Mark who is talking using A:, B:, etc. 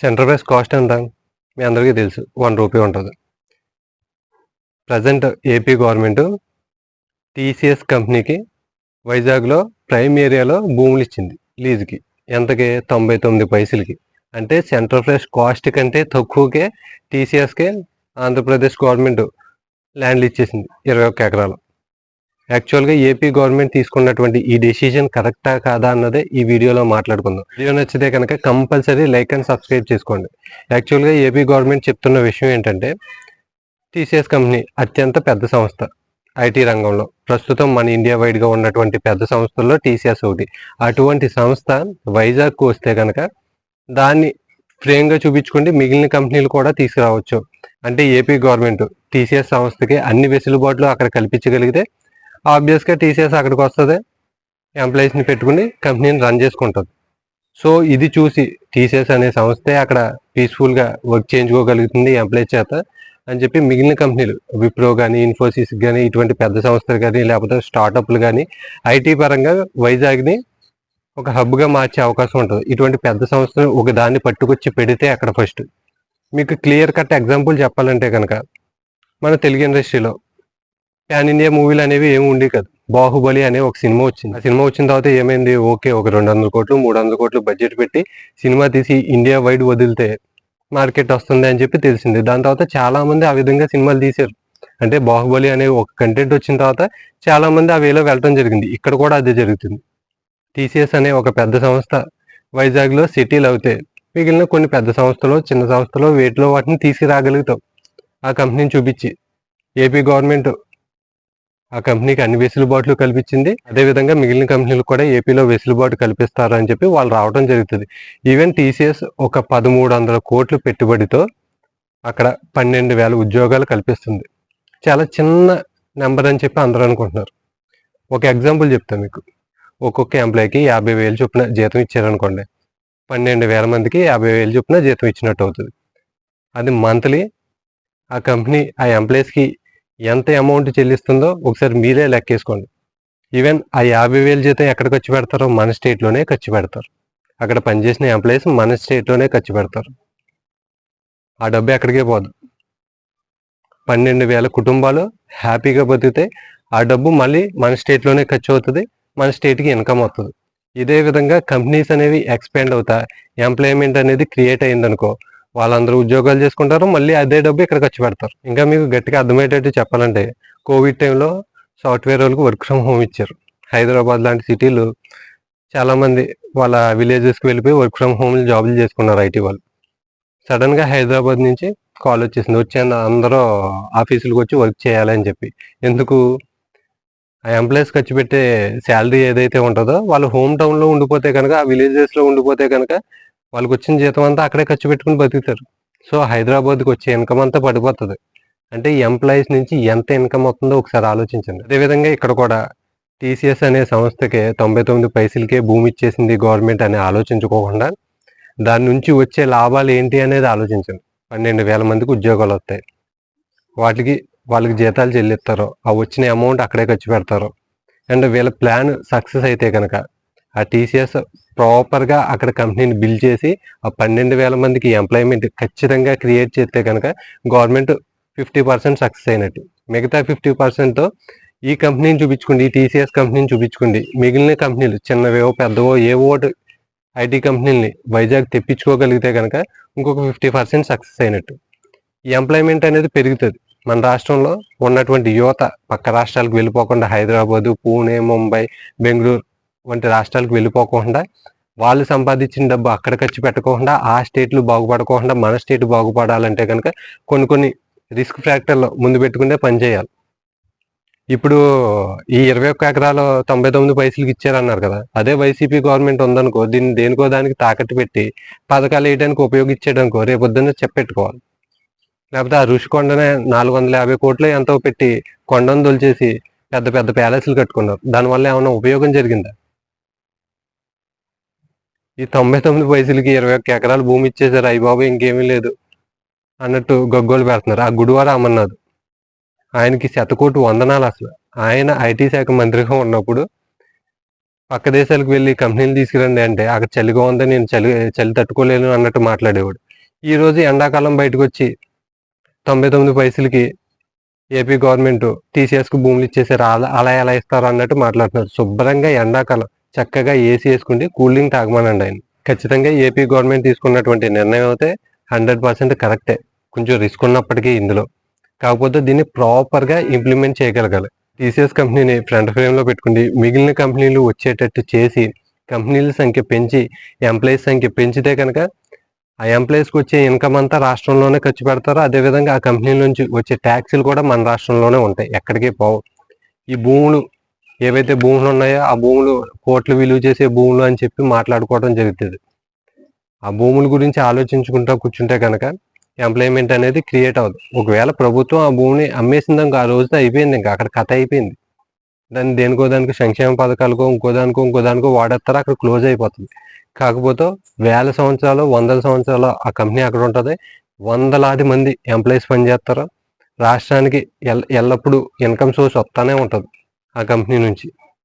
A: Centre price cost ఎంత? మీ అందరికీ తెలుసు. వన్ రూపీ ఉంటుంది. ప్రజెంట్ ఏపీ గవర్నమెంట్ టీసీఎస్ కంపెనీకి వైజాగ్లో ప్రైమ్ ఏరియాలో భూములు ఇచ్చింది లీజుకి. ఎంతకి? తొంభై తొమ్మిది పైసలకి. అంటే సెంట్రల్ ప్రైస్ కాస్ట్ కంటే తక్కువకే టీసీఎస్కే ఆంధ్రప్రదేశ్ గవర్నమెంట్ ల్యాండ్లు ఇచ్చేసింది ఇరవై ఒక్క ఎకరాలు. యాక్చువల్గా ఏపీ గవర్నమెంట్ తీసుకున్నటువంటి ఈ డెసిషన్ కరెక్టా కాదా అన్నదే ఈ వీడియోలో మాట్లాడుకుందాం. వీడియో నచ్చితే కనుక కంపల్సరీ లైక్ అండ్ సబ్స్క్రైబ్ చేసుకోండి. యాక్చువల్గా ఏపీ గవర్నమెంట్ చెప్తున్న విషయం ఏంటంటే టీసీఎస్ కంపెనీ అత్యంత పెద్ద సంస్థ ఐటీ రంగంలో. ప్రస్తుతం మన ఇండియా వైడ్గా ఉన్నటువంటి పెద్ద సంస్థల్లో టీసీఎస్ ఒకటి. అటువంటి సంస్థ వైజాగ్కు వస్తే కనుక దాన్ని ఫ్రేమ్గా చూపించుకుంటే మిగిలిన కంపెనీలు కూడా తీసుకురావచ్చు. అంటే ఏపీ గవర్నమెంట్ టీసీఎస్ సంస్థకి అన్ని వెసులుబాట్లు అక్కడ కల్పించగలిగితే ఆబ్వియస్గా టీసీఎస్ అక్కడికి వస్తుంది ఎంప్లాయీస్ని పెట్టుకుని కంపెనీని రన్ చేసుకుంటుంది. సో ఇది చూసి టీసీఎస్ అనే సంస్థే అక్కడ పీస్ఫుల్గా వర్క్ చేయించుకోగలుగుతుంది ఎంప్లాయీస్ చేత అని చెప్పి మిగిలిన కంపెనీలు విప్రో కానీ ఇన్ఫోసిస్ కానీ ఇటువంటి పెద్ద సంస్థలు కానీ లేకపోతే స్టార్టప్లు కానీ ఐటీ పరంగా వైజాగ్ని ఒక హబ్గా మార్చే అవకాశం ఉంటుంది. ఇటువంటి పెద్ద సంస్థను ఒక దాన్ని పట్టుకొచ్చి పెడితే అక్కడ ఫస్ట్. మీకు క్లియర్ కట్ ఎగ్జాంపుల్ చెప్పాలంటే కనుక మన తెలుగు ఇండస్ట్రీలో ప్యాన్ ఇండియా మూవీలు అనేవి ఏమి ఉండి కదా. బాహుబలి అనే ఒక సినిమా వచ్చింది. ఆ సినిమా వచ్చిన తర్వాత ఏమైంది? ఓకే ఒక రెండు వందల కోట్లు మూడు వందల కోట్లు బడ్జెట్ పెట్టి సినిమా తీసి ఇండియా వైడ్ వదిలితే మార్కెట్ వస్తుంది అని చెప్పి తెలిసింది. దాని తర్వాత చాలా మంది ఆ విధంగా సినిమాలు తీశారు. అంటే బాహుబలి అనే ఒక కంటెంట్ వచ్చిన తర్వాత చాలా మంది ఆ వేలో వెళ్ళటం జరిగింది. ఇక్కడ కూడా అదే జరుగుతుంది. టీసీఎస్ అనే ఒక పెద్ద సంస్థ వైజాగ్లో సిటీలు అవుతే మిగిలిన కొన్ని పెద్ద సంస్థలు చిన్న సంస్థలు వేటిలో వాటిని తీసుకురాగలుగుతాం ఆ కంపెనీని చూపించి ఏపీ గవర్నమెంట్ ఆ కంపెనీకి అన్ని వెసులుబాట్లు కల్పించింది. అదేవిధంగా మిగిలిన కంపెనీలు కూడా ఏపీలో వెసులుబాటు కల్పిస్తారు అని చెప్పి వాళ్ళు రావడం జరుగుతుంది. ఈవెన్ టీసీఎస్ ఒక పదమూడు వందల కోట్లు పెట్టుబడితో అక్కడ పన్నెండు వేల ఉద్యోగాలు కల్పిస్తుంది. చాలా చిన్న నెంబర్ అని చెప్పి అందరూ అనుకుంటున్నారు. ఒక ఎగ్జాంపుల్ చెప్తాను మీకు. ఒక్కొక్క ఎంప్లాయీకి యాభై వేలు చొప్పున జీతం ఇచ్చారనుకోండి. పన్నెండు వేల మందికి యాభై వేలు చొప్పున జీతం ఇచ్చినట్టు అవుతుంది. అది మంత్లీ ఆ కంపెనీ ఆ ఎంప్లాయీస్కి ఎంత అమౌంట్ చెల్లిస్తుందో ఒకసారి మీరే లెక్కేసుకోండి ఈవెన్ ఆ యాభై వేలు జీతం ఎక్కడ ఖర్చు పెడతారో మన స్టేట్లోనే ఖర్చు పెడతారు. అక్కడ పనిచేసిన ఎంప్లాయీస్ మన స్టేట్లోనే ఖర్చు పెడతారు. ఆ డబ్బు ఎక్కడికే పోదు. పన్నెండు వేల కుటుంబాలు హ్యాపీగా బతికితే ఆ డబ్బు మళ్ళీ మన స్టేట్లోనే ఖర్చు అవుతుంది మన స్టేట్కి ఇన్కమ్ అవుతుంది ఇదే విధంగా కంపెనీస్ అనేవి ఎక్స్పాండ్ అవుతా ఎంప్లాయ్మెంట్ అనేది క్రియేట్ అయిందనుకో వాళ్ళందరూ ఉద్యోగాలు చేసుకుంటారు మళ్ళీ అదే డబ్బు ఇక్కడ ఖర్చు పెడతారు. ఇంకా మీకు గట్టిగా అర్థమయ్యేటట్టు చెప్పాలంటే కోవిడ్ టైంలో సాఫ్ట్వేర్ వాళ్ళకి వర్క్ ఫ్రమ్ హోమ్ ఇచ్చారు. హైదరాబాద్ లాంటి సిటీలు చాలామంది వాళ్ళ విలేజెస్కి వెళ్ళిపోయి వర్క్ ఫ్రమ్ హోమ్ జాబులు చేసుకున్నారు ఐటీ వాళ్ళు. సడన్గా హైదరాబాద్ నుంచి కాల్ వచ్చేసింది. వచ్చే అందరూ ఆఫీసులకు వచ్చి వర్క్ చేయాలని చెప్పి. ఎందుకు? ఆ ఎంప్లాయీస్ ఖర్చు పెట్టే శాలరీ ఏదైతే ఉంటుందో వాళ్ళు హోమ్ టౌన్లో ఉండిపోతే కనుక ఆ విలేజెస్లో ఉండిపోతే కనుక వాళ్ళకి వచ్చిన జీతం అంతా అక్కడే ఖర్చు పెట్టుకుని బతుకుతారు. సో హైదరాబాద్కి వచ్చే ఇన్కమ్ అంతా పడిపోతుంది. అంటే ఎంప్లాయీస్ నుంచి ఎంత ఇన్కమ్ అవుతుందో ఒకసారి ఆలోచించండి. అదేవిధంగా ఇక్కడ కూడా టీసీఎస్ అనే సంస్థకి తొంభై తొమ్మిది పైసలకే భూమి ఇచ్చేసింది గవర్నమెంట్ అని ఆలోచించుకోకుండా దాని నుంచి వచ్చే లాభాలు ఏంటి అనేది ఆలోచించండి. పన్నెండు వేల మందికి ఉద్యోగాలు వస్తాయి. వాటికి వాళ్ళకి జీతాలు చెల్లిస్తారు ఆ వచ్చిన అమౌంట్ అక్కడే ఖర్చు పెడతారు. అండ్ వీళ్ళ ప్లాన్ సక్సెస్ అయితే కనుక ఆ టీసీఎస్ ప్రాపర్గా అక్కడ కంపెనీని బిల్ చేసి ఆ పన్నెండు వేల మందికి ఎంప్లాయ్మెంట్ ఖచ్చితంగా క్రియేట్ చేస్తే కనుక గవర్నమెంట్ ఫిఫ్టీ పర్సెంట్ సక్సెస్ అయినట్టు. మిగతా ఫిఫ్టీ పర్సెంట్ ఈ కంపెనీని చూపించుకోండి ఈ టీసీఎస్ కంపెనీని చూపించుకోండి మిగిలిన కంపెనీలు చిన్నవేవో పెద్దవో ఏవో ఐటీ కంపెనీలని వైజాగ్ తెప్పించుకోగలిగితే కనుక ఇంకొక ఫిఫ్టీ పర్సెంట్ సక్సెస్ అయినట్టు. ఈ ఎంప్లాయ్మెంట్ అనేది పెరుగుతుంది. మన రాష్ట్రంలో ఉన్నటువంటి యువత పక్క రాష్ట్రాలకు వెళ్ళిపోకుండా హైదరాబాదు పూణే ముంబై బెంగళూరు వంటి రాష్ట్రాలకు వెళ్ళిపోకుండా వాళ్ళు సంపాదించిన డబ్బు అక్కడ ఖర్చు పెట్టకుండా ఆ స్టేట్లు బాగుపడకుండా మన స్టేట్ బాగుపడాలంటే కనుక కొన్ని కొన్ని రిస్క్ ఫ్యాక్టర్లు ముందు పెట్టుకుంటే పని చేయాలి. ఇప్పుడు ఈ ఇరవై ఒక్క ఎకరాలు తొంభై తొమ్మిది పైసలకి ఇచ్చారన్నారు కదా అదే వైసీపీ గవర్నమెంట్ ఉందనుకో దీన్ని దేనికో దానికి తాకట్టు పెట్టి పథకాలు వేయడానికి ఉపయోగించేయడానికో రేపొద్దున చెప్పెట్టుకోవాలి లేకపోతే ఆ ఋషికొండనే నాలుగు వందల యాభై కోట్లు ఎంతో పెట్టి కొండను దొలిచేసి పెద్ద పెద్ద ప్యాలెస్లు కట్టుకున్నారు. దానివల్ల ఏమైనా ఉపయోగం జరిగిందా? ఈ తొంభై తొమ్మిది పైసలకి ఇరవై ఒక్క ఎకరాలు భూమి ఇచ్చేసారు అయ్యి బాబు ఇంకేమీ లేదు అన్నట్టు గగ్గోలు పెడుతున్నారు. ఆ గుడివార అమర్నాథ్ ఆయనకి శతకోటి వందనాలు అసలు. ఆయన ఐటీ శాఖ మంత్రిగా ఉన్నప్పుడు పక్క దేశాలకు వెళ్ళి కంపెనీలు తీసుకురండి అంటే అక్కడ చలిగా ఉందని నేను చలి చలి తట్టుకోలేను అన్నట్టు మాట్లాడేవాడు. ఈరోజు ఎండాకాలం బయటకు వచ్చి తొంభై తొమ్మిది పైసలకి ఏపీ గవర్నమెంట్ టీసీఎస్కు భూములు ఇచ్చేసారు అలా అలా ఎలా ఇస్తారు అన్నట్టు మాట్లాడుతున్నారు. శుభ్రంగా ఎండాకాలం చక్కగా ఏసీ వేసుకుంటే కూలింగ్ తాగమనండి ఆయన. ఖచ్చితంగా ఏపీ గవర్నమెంట్ తీసుకున్నటువంటి నిర్ణయం అయితే హండ్రెడ్ పర్సెంట్ కరెక్టే. కొంచెం రిస్క్ ఉన్నప్పటికీ ఇందులో. కాకపోతే దీన్ని ప్రాపర్గా ఇంప్లిమెంట్ చేయగలగాలి. టీసీఎస్ కంపెనీని ఫ్రంట్ ఫ్రేమ్లో పెట్టుకుని మిగిలిన కంపెనీలు వచ్చేటట్టు చేసి కంపెనీల సంఖ్య పెంచి ఎంప్లాయీస్ సంఖ్య పెంచితే కనుక ఆ ఎంప్లాయీస్కి వచ్చే ఇన్కమ్ అంతా రాష్ట్రంలోనే ఖర్చు పెడతారు. అదేవిధంగా ఆ కంపెనీల నుంచి వచ్చే ట్యాక్సీలు కూడా మన రాష్ట్రంలోనే ఉంటాయి. ఎక్కడికి పోవు. ఈ భూములు ఏవైతే భూములు ఉన్నాయో ఆ భూములు కోట్లు విలువ చేసే భూములు అని చెప్పి మాట్లాడుకోవడం జరుగుతుంది. ఆ భూముల గురించి ఆలోచించుకుంటా కూర్చుంటే కనుక ఎంప్లాయ్మెంట్ అనేది క్రియేట్ అవ్వదు. ఒకవేళ ప్రభుత్వం ఆ భూమిని అమ్మేసింది ఇంకా ఆ రోజుతో అయిపోయింది ఇంకా అక్కడ కథ అయిపోయింది. దాన్ని దేనికో దానికి సంక్షేమ పథకాలకో ఇంకో దానికో ఇంకో దానికో వాడేస్తారు అక్కడ క్లోజ్ అయిపోతుంది. కాకపోతే వేల సంవత్సరాలు వందల సంవత్సరాలు ఆ కంపెనీ అక్కడ ఉంటుంది. వందలాది మంది ఎంప్లాయీస్ పనిచేస్తారు. రాష్ట్రానికి ఎల్ ఎల్లప్పుడూ ఇన్కమ్ సోర్స్ వస్తానే ఉంటుంది. ఆ కంపెనీ నుంచి.